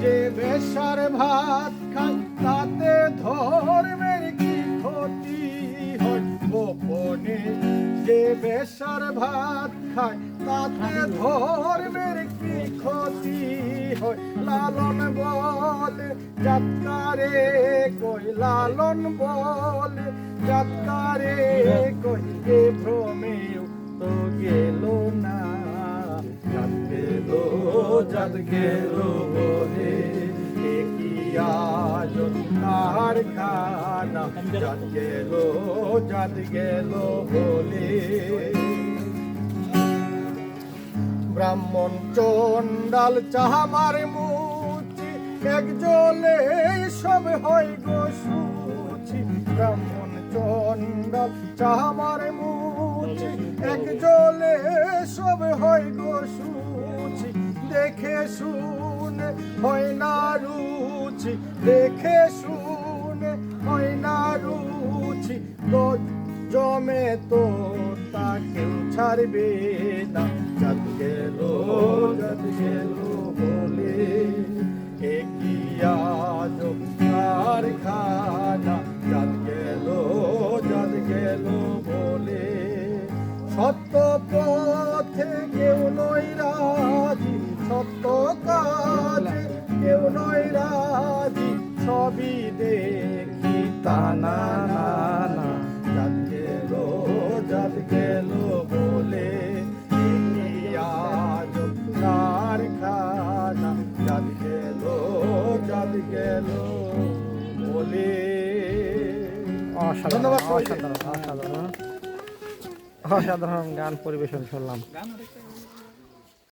যে বেশার ভাত খায় তাতে ধর্মের কি ক্ষতি হয়? গোপনে যে বেশার ভাত খায় তাতে ধর্মের কি ক্ষতি হয়? লালন বলে যাত্রারে কই? লালন বলে যাত্রারে যাত গেল বলে আজ তার খানা। যাত গেল যাত গেল বলে। ব্রাহ্মণ চন্ডাল চাহামার মুচি, এক জলে সব হয় গো সুচি। ব্রাহ্মণ চন্ডাল চাহামার মুচি, এক জলে দেখে শুনে হয় না রুচি, দেখে শুনে হয় না রুচি জমে তো তাকে ছাড়বে না। যাত গেল যাত গেল বলে আজ আর খানা যাত গেল যাত গেল বলে, সত্য পথে সত্য কাজে কেউ নয় রাজি সবই দেখি। তা না না যাত গেল যাত গেল বলে তার খানা। যাত গেল যাত গেল বলে। অসাধারণ অসাধারণ অসাধারণ অসাধারণ গান পরিবেশন করলাম